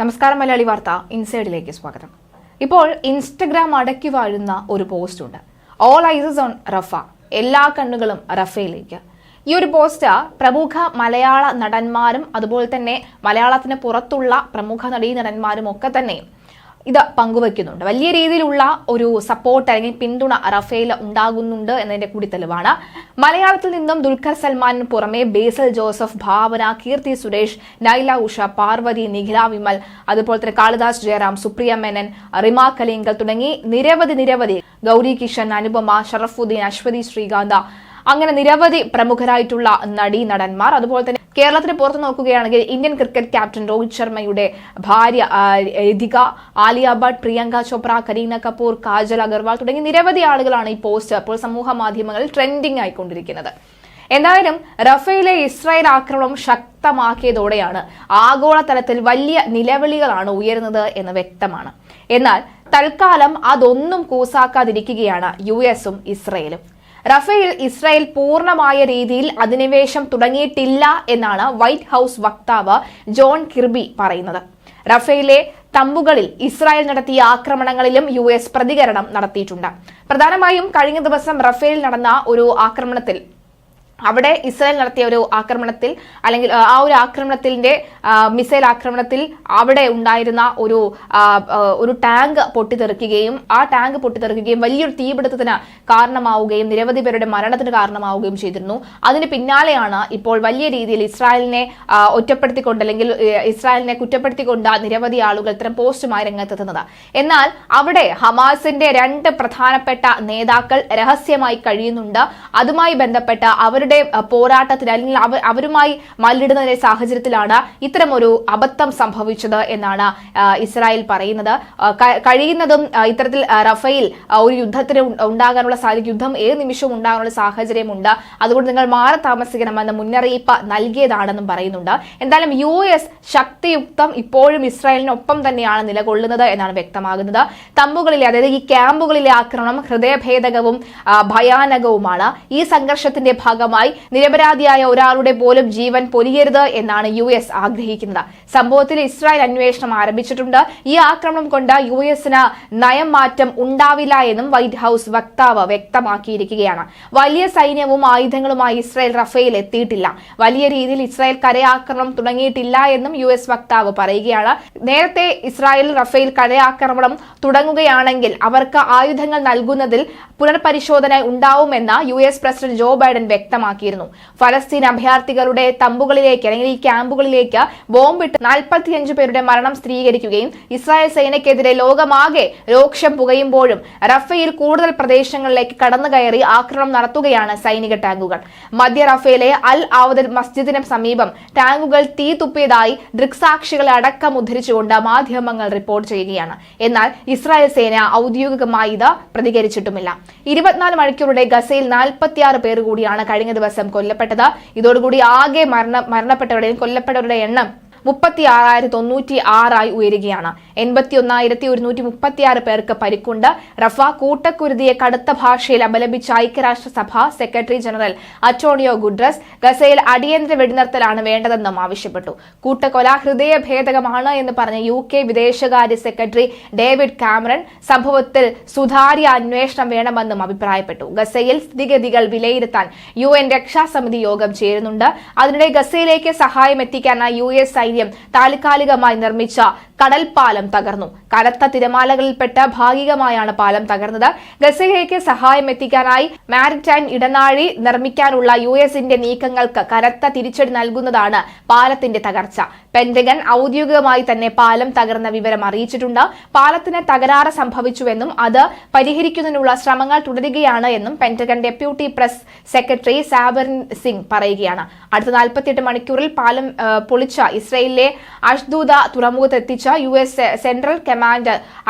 നമസ്കാരം മലയാളി വാർത്ത ഇൻസൈഡിലേക്ക് സ്വാഗതം. ഇപ്പോൾ ഇൻസ്റ്റഗ്രാം അടക്കി വാഴുന്ന ഒരു പോസ്റ്റ് ഉണ്ട്. All eyes on Rafah. എല്ലാ കണ്ണുകളും റഫയിലേക്ക്. ഈ ഒരു പോസ്റ്റ് പ്രമുഖ മലയാള നടന്മാരും അതുപോലെ തന്നെ മലയാളത്തിന് പുറത്തുള്ള പ്രമുഖ നടീ നടന്മാരും ഒക്കെ തന്നെ ഇത് പങ്കുവയ്ക്കുന്നുണ്ട് വലിയ രീതിയിലുള്ള ഒരു സപ്പോർട്ട് അല്ലെങ്കിൽ പിന്തുണ റഫേൽ ഉണ്ടാകുന്നുണ്ട് എന്നതിന്റെ കൂടി തെളിവാണ് മലയാളത്തിൽ നിന്നും ദുൽഖർ സൽമാനിന് പുറമെ ബേസൽ ജോസഫ് ഭാവന കീർത്തി സുരേഷ് നൈല ഉഷ പാർവതി നിഖില വിമൽ അതുപോലെ തന്നെ കാളിദാസ് ജയറാം സുപ്രിയ മേനൻ റിമ കലിംഗൽ തുടങ്ങി നിരവധി നിരവധി ഗൗരി കിഷൻ അനുപമ ഷറഫുദ്ദീൻ അശ്വതി ശ്രീകാന്ത അങ്ങനെ നിരവധി പ്രമുഖരായിട്ടുള്ള നടീ നടന്മാർ. അതുപോലെ തന്നെ കേരളത്തിന് പുറത്ത് നോക്കുകയാണെങ്കിൽ ഇന്ത്യൻ ക്രിക്കറ്റ് ക്യാപ്റ്റൻ രോഹിത് ശർമ്മയുടെ ഭാര്യ രതിക ആലിയ ഭട്ട് പ്രിയങ്ക ചോപ്ര കരീന കപൂർ കാജൽ അഗർവാൾ തുടങ്ങി നിരവധി ആളുകളാണ് ഈ പോസ്റ്റ് അപ്പോൾ സമൂഹ മാധ്യമങ്ങളിൽ ട്രെൻഡിംഗ് ആയിക്കൊണ്ടിരിക്കുന്നത്. എന്തായാലും റഫേലെ ഇസ്രായേൽ ആക്രമണം ശക്തമാക്കിയതോടെയാണ് ആഗോളതലത്തിൽ വലിയ നിലവിളികളാണ് ഉയരുന്നത് എന്ന് വ്യക്തമാണ്. എന്നാൽ തൽക്കാലം അതൊന്നും കൂസാക്കാതിരിക്കുകയാണ് യു എസും ഇസ്രയേലും. റഫേൽ ഇസ്രായേൽ പൂർണമായ രീതിയിൽ അധിനിവേശം തുടങ്ങിയിട്ടില്ല എന്നാണ് വൈറ്റ് ഹൌസ് വക്താവ് ജോൺ കിർബി പറയുന്നത്. റഫേലെ തമ്പുകളിൽ ഇസ്രായേൽ നടത്തിയ ആക്രമണങ്ങളിലും യു എസ് പ്രതികരണം നടത്തിയിട്ടുണ്ട്. പ്രധാനമായും കഴിഞ്ഞ ദിവസം റഫേൽ നടന്ന ഒരു ആക്രമണത്തിൽ അവിടെ ഇസ്രായേൽ നടത്തിയ ഒരു ആക്രമണത്തിൽ അല്ലെങ്കിൽ ആ ഒരു ആക്രമണത്തിന്റെ മിസൈൽ ആക്രമണത്തിൽ അവിടെ ഉണ്ടായിരുന്ന ഒരു ഒരു ടാങ്ക് പൊട്ടിത്തെറിക്കുകയും ആ ടാങ്ക് പൊട്ടിത്തെറിക്കുകയും വലിയൊരു തീപിടുത്തത്തിന് കാരണമാവുകയും നിരവധി പേരുടെ മരണത്തിന് കാരണമാവുകയും ചെയ്തിരുന്നു. അതിന് പിന്നാലെയാണ് ഇപ്പോൾ വലിയ രീതിയിൽ ഇസ്രായേലിനെ ഒറ്റപ്പെടുത്തിക്കൊണ്ട് അല്ലെങ്കിൽ ഇസ്രായേലിനെ കുറ്റപ്പെടുത്തിക്കൊണ്ട് നിരവധി ആളുകൾ ഇത്തരം പോസ്റ്റുമായി രംഗത്തെത്തുന്നത്. എന്നാൽ അവിടെ ഹമാസിന്റെ രണ്ട് പ്രധാനപ്പെട്ട നേതാക്കൾ രഹസ്യമായി കഴിയുന്നുണ്ട്. അതുമായി ബന്ധപ്പെട്ട അവരുടെ അഹ്, പോരാട്ടത്തിൽ അല്ലെങ്കിൽ അവ- അവരുമായി മല്ലിടുന്ന സാഹചര്യത്തിലാണ് ഇത്തരമൊരു അബദ്ധം സംഭവിച്ചത് എന്നാണ് ഇസ്രായേൽ പറയുന്നത്. കഴിയുന്നതും ഇത്തരത്തിൽ റഫേൽ ഒരു യുദ്ധത്തിന് ഉണ്ടാകാനുള്ള സാധ്യത യുദ്ധം ഏത് നിമിഷവും ഉണ്ടാകാനുള്ള സാഹചര്യമുണ്ട്. അതുകൊണ്ട് നിങ്ങൾ മാറി താമസിക്കണമെന്ന് മുന്നറിയിപ്പ് നൽകിയതാണെന്നും പറയുന്നുണ്ട്. എന്തായാലും യു എസ് ശക്തിയുക്തം ഇപ്പോഴും ഇസ്രായേലിനൊപ്പം തന്നെയാണ് നിലകൊള്ളുന്നത് എന്നാണ് വ്യക്തമാകുന്നത്. തമ്പുകളിലെ അതായത് ഈ ക്യാമ്പുകളിലെ ആക്രമണം ഹൃദയഭേദകവും ഭയാനകവുമാണ്. ഈ സംഘർഷത്തിന്റെ ഭാഗമായി നിരപരാധിയായ ഒരാളുടെ പോലും ജീവൻ പൊലിയരുത് എന്നാണ് യു എസ് ആഗ്രഹിക്കുന്നത്. സംഭവത്തിൽ ഇസ്രായേൽ അന്വേഷണം ആരംഭിച്ചിട്ടുണ്ട്. ഈ ആക്രമണം കൊണ്ട് യു എസിന് നയം മാറ്റം ഉണ്ടാവില്ല എന്നും വൈറ്റ് ഹൌസ് വക്താവ് വ്യക്തമാക്കിയിരിക്കുകയാണ്. വലിയ സൈന്യവും ആയുധങ്ങളുമായി ഇസ്രായേൽ റഫേൽ എത്തിയിട്ടില്ല. വലിയ രീതിയിൽ ഇസ്രായേൽ കരയാക്രമണം തുടങ്ങിയിട്ടില്ല എന്നും യു എസ് വക്താവ് പറയുകയാണ്. നേരത്തെ ഇസ്രായേൽ റഫേൽ കരയാക്രമണം തുടങ്ങുകയാണെങ്കിൽ അവർക്ക് ആയുധങ്ങൾ നൽകുന്നതിൽ പുനർപരിശോധന ഉണ്ടാവുമെന്ന് U S president Joe Biden വ്യക്തമാക്കിയിരുന്നു ഫലസ്തീൻ അഭയാർത്ഥികളുടെ തമ്പുകളിലേക്ക് അല്ലെങ്കിൽ ഈ ക്യാമ്പുകളിലേക്ക് ബോംബിട്ട് നാൽപ്പത്തിയഞ്ച് പേരുടെ മരണം സ്ഥിരീകരിക്കുകയും ഇസ്രായേൽ സേനയ്ക്കെതിരെ ലോകമാകെ രോക്ഷം പുകയുമ്പോഴും റഫേൽ കൂടുതൽ പ്രദേശങ്ങളിലേക്ക് കടന്നുകയറി ആക്രമണം നടത്തുകയാണ് സൈനിക ടാങ്കുകൾ. മധ്യ റഫേലെ അൽ ആവദൽ മസ്ജിദിന് സമീപം ടാങ്കുകൾ തീ തുപ്പിയതായി ദൃക്സാക്ഷികളെ അടക്കം ഉദ്ധരിച്ചുകൊണ്ട് മാധ്യമങ്ങൾ റിപ്പോർട്ട് ചെയ്യുകയാണ്. എന്നാൽ ഇസ്രായേൽ സേന ഔദ്യോഗികമായി ഇത് പ്രതികരിച്ചിട്ടുമില്ല. ഇരുപത്തിനാല് മണിക്കൂറുടെ ഗസയിൽ നാൽപ്പത്തിയാറ് പേർ കൂടിയാണ് കഴിഞ്ഞ ദിവസം കൊല്ലപ്പെട്ടത്. ഇതോടുകൂടി ആകെ മരണ മരണപ്പെട്ടവരുടെയും കൊല്ലപ്പെട്ടവരുടെ എണ്ണം മുപ്പത്തി ആറായിരത്തി തൊണ്ണൂറ്റി ആറായി ഉയരുകയാണ്. എൺപത്തി ഒന്നായിരത്തി ഒരുന്നൂറ്റി മുപ്പത്തി ആറ് പേർക്ക് പരിക്കുണ്ട്. റഫ കൂട്ടക്കുരുതിയെ കടുത്ത ഭാഷയിൽ അപലപിച്ച ഐക്യരാഷ്ട്രസഭ സെക്രട്ടറി ജനറൽ അറ്റോണിയോ ഗുഡ്രസ് ഗസയിൽ അടിയന്തര വെടിനിർത്തലാണ് വേണ്ടതെന്നും ആവശ്യപ്പെട്ടു. കൂട്ടക്കൊല ഹൃദയ ഭേദകമാണ് എന്ന് പറഞ്ഞ യു കെ വിദേശകാര്യ സെക്രട്ടറി ഡേവിഡ് കാമറൺ സംഭവത്തിൽ സുതാര്യ അന്വേഷണം വേണമെന്നും അഭിപ്രായപ്പെട്ടു. ഗസയിൽ സ്ഥിതിഗതികൾ വിലയിരുത്താൻ യു എൻ രക്ഷാസമിതി യോഗം ചേരുന്നുണ്ട്. അതിനിടെ ഗസയിലേക്ക് സഹായം എത്തിക്കാനായി യു എസ് സൈന്യം താൽക്കാലികമായി നിർമ്മിച്ച കടൽപ്പാലം തകർന്നു. കനത്ത തിരമാലകളിൽപ്പെട്ട് ഭാഗികമായാണ് പാലം തകർന്നത്. ഗസയിലേക്ക് സഹായം എത്തിക്കാനായി മാരിടൈം ഇടനാഴി നിർമ്മിക്കാനുള്ള യു എസിന്റെ നീക്കങ്ങൾക്ക് കനത്ത തിരിച്ചടി നൽകുന്നതാണ് പാലത്തിന്റെ തകർച്ച. പെന്റഗൺ ഔദ്യോഗികമായി തന്നെ പാലം തകർന്ന വിവരം അറിയിച്ചിട്ടുണ്ട്. പാലത്തിന് തകരാറ് സംഭവിച്ചുവെന്നും അത് പരിഹരിക്കുന്നതിനുള്ള ശ്രമങ്ങൾ തുടരുകയാണ് എന്നും Pentagon deputy press secretary Sabrina Singh പറയുകയാണ്. അടുത്ത നാൽപ്പത്തിയെട്ട് മണിക്കൂറിൽ പാലം പൊളിച്ച ഇസ്രയേലിലെ അഷ്ദൂദ തുറമുഖത്തെത്തിച്ച യു എസ് സെൻട്രൽ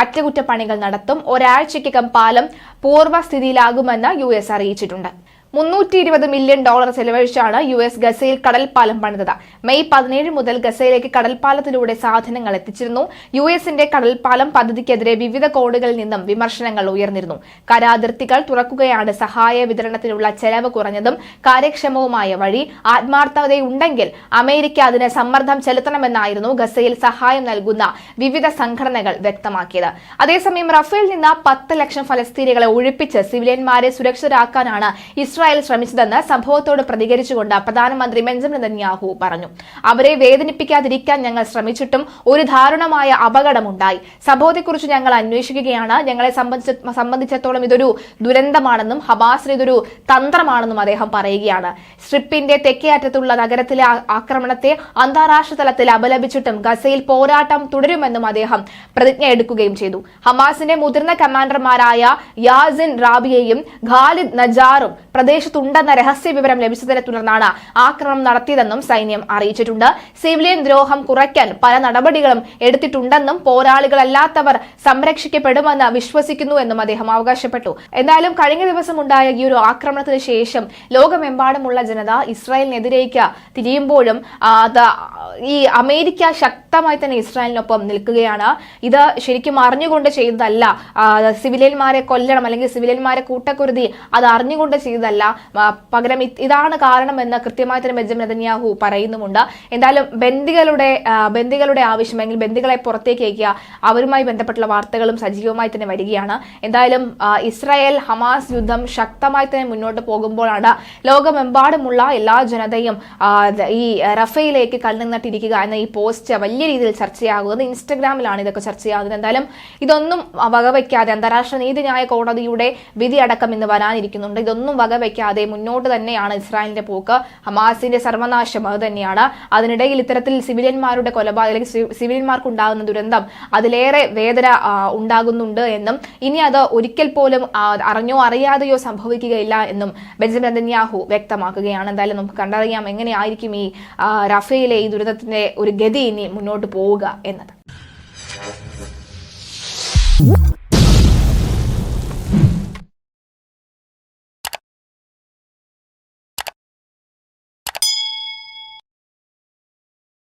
അറ്റകുറ്റപ്പണികൾ നടത്തും. ഒരാഴ്ചയ്ക്കകം പാലം പൂർവസ്ഥിതിയിലാകുമെന്ന് യു എസ് അറിയിച്ചിട്ടുണ്ട്. മുന്നൂറ്റി ഇരുപത് മില്യൺ ഡോളർ ചെലവഴിച്ചാണ് യു എസ് ഗസയിൽ കടൽപ്പാലം പണിതത്. മെയ് പതിനേഴ് മുതൽ ഗസയിലേക്ക് കടൽപ്പാലത്തിലൂടെ സാധനങ്ങൾ എത്തിച്ചിരുന്നു. യു എസിന്റെ കടൽപ്പാലം പദ്ധതിക്കെതിരെ വിവിധ കോണുകളിൽ നിന്നും വിമർശനങ്ങൾ ഉയർന്നിരുന്നു. കരാതിർത്തികൾ തുറക്കുകയാണ് സഹായ വിതരണത്തിനുള്ള ചെലവ് കുറഞ്ഞതും കാര്യക്ഷമവുമായ വഴി. ആത്മാർത്ഥതയുണ്ടെങ്കിൽ അമേരിക്ക അതിന് സമ്മർദ്ദം ചെലുത്തണമെന്നായിരുന്നു ഗസയിൽ സഹായം നൽകുന്ന വിവിധ സംഘടനകൾ വ്യക്തമാക്കിയത്. അതേസമയം റഫേൽ നിന്ന് പത്ത് ലക്ഷം ഫലസ്തീനികളെ ഒഴിപ്പിച്ച് സിവിലിയന്മാരെ സുരക്ഷിതരാക്കാനാണ് ഇസ്രായേൽ ശ്രമിച്ചതെന്ന് സംഭവത്തോട് പ്രതികരിച്ചുകൊണ്ട് പ്രധാനമന്ത്രി ബെഞ്ചമിൻ നെതന്യാഹു പറഞ്ഞു. അവരെ വേദനിപ്പിക്കാതിരിക്കാൻ ഞങ്ങൾ ശ്രമിച്ചിട്ടും ഒരു ദാരുണമായ അപകടമുണ്ടായി. സംഭവത്തെക്കുറിച്ച് ഞങ്ങൾ അന്വേഷിക്കുകയാണ്. ഞങ്ങളെ സംബന്ധിച്ച സംബന്ധിച്ചിടത്തോളം ഇതൊരു ദുരന്തമാണെന്നും ഹമാസിന് ഇതൊരു തന്ത്രമാണെന്നും അദ്ദേഹം പറയുകയാണ്. സ്ട്രിപ്പിന്റെ തെക്കേ അറ്റത്തുള്ള നഗരത്തിലെ ആക്രമണത്തെ അന്താരാഷ്ട്ര തലത്തിൽ അപലപിച്ചിട്ടും ഗസയിൽ പോരാട്ടം തുടരുമെന്നും അദ്ദേഹം പ്രതിജ്ഞ എടുക്കുകയും ചെയ്തു. ഹമാസിന്റെ മുതിർന്ന കമാൻഡർമാരായ യാസിൻ റാബിയയും ഖാലിദ് നജാറും പ്രദേശത്തുണ്ടെന്ന രഹസ്യ വിവരം ലഭിച്ചതിനെ തുടർന്നാണ് ആക്രമണം നടത്തിയതെന്നും സൈന്യം അറിയിച്ചിട്ടുണ്ട്. സിവിലിയൻ ദ്രോഹം കുറയ്ക്കാൻ പല നടപടികളും എടുത്തിട്ടുണ്ടെന്നും പോരാളികളല്ലാത്തവർ സംരക്ഷിക്കപ്പെടുമെന്ന് വിശ്വസിക്കുന്നു എന്നും അദ്ദേഹം അവകാശപ്പെട്ടു. എന്തായാലും കഴിഞ്ഞ ദിവസം ഉണ്ടായ ഈ ഒരു ആക്രമണത്തിന് ശേഷം ലോകമെമ്പാടുമുള്ള ജനത ഇസ്രായേലിനെതിരേക്ക് തിരിയുമ്പോഴും ഈ അമേരിക്ക ശക്തമായി തന്നെ ഇസ്രായേലിനൊപ്പം നിൽക്കുകയാണ്. ഇത് ശരിക്കും അറിഞ്ഞുകൊണ്ട് ചെയ്തതല്ല സിവിലിയന്മാരെ കൊല്ലണം അല്ലെങ്കിൽ സിവിലിയന്മാരെ കൂട്ടക്കുരുതി അത് അറിഞ്ഞുകൊണ്ട് ചെയ്തതല്ല. ആ, പകരം ഇത് ഇതാണ് കാരണമെന്ന് കൃത്യമായി തന്നെ ബെഞ്ചമിൻ നെതന്യാഹു പറയുന്നുമുണ്ട്. എന്തായാലും ബന്ദികളുടെ ബന്ദികളുടെ ആവശ്യം അല്ലെങ്കിൽ ബന്ദികളെ പുറത്തേക്ക് അയക്കുക അവരുമായി ബന്ധപ്പെട്ടുള്ള വാർത്തകളും സജീവമായി തന്നെ വരികയാണ്. എന്തായാലും ഇസ്രായേൽ ഹമാസ് യുദ്ധം ശക്തമായി തന്നെ മുന്നോട്ട് പോകുമ്പോഴാണ് ലോകമെമ്പാടുമുള്ള എല്ലാ ജനതയും ഈ റഫയിലേക്ക് കണ്ണുനട്ടിരിക്കുക എന്ന ഈ പോസ്റ്റ് വലിയ രീതിയിൽ ചർച്ചയാകുന്നത്. ഇൻസ്റ്റഗ്രാമിലാണ് ഇതൊക്കെ ചർച്ചയാകുന്നത്. എന്തായാലും ഇതൊന്നും വകവയ്ക്കാതെ അന്താരാഷ്ട്ര നീതിന്യായ കോടതിയുടെ വിധി അടക്കം ഇന്ന് വരാനിരിക്കുന്നുണ്ട്. ഇതൊന്നും വകവയ്ക്കാതെ മുന്നോട്ട് തന്നെയാണ് ഇസ്രായേലിന്റെ പോക്ക്. ഹമാസിന്റെ സർവനാശം അത് തന്നെയാണ്. അതിനിടയിൽ ഇത്തരത്തിൽ സിവിലിയന്മാരുടെ കൊലപാതകം അല്ലെങ്കിൽ സിവിലിയന്മാർക്കുണ്ടാകുന്ന ദുരന്തം അതിലേറെ വേദന ഉണ്ടാകുന്നുണ്ട് എന്നും ഇനി അത് ഒരിക്കൽ പോലും അറിഞ്ഞോ അറിയാതെയോ സംഭവിക്കുകയില്ല എന്നും ബെഞ്ചമിൻ നെതന്യാഹു വ്യക്തമാക്കുകയാണ്. എന്തായാലും നമുക്ക് കണ്ടറിയാം എങ്ങനെയായിരിക്കും ഈ റഫേലെ ഈ ദുരന്തത്തിന്റെ ഒരു ഗതി ഇനി മുന്നോട്ട് പോവുക എന്നത്.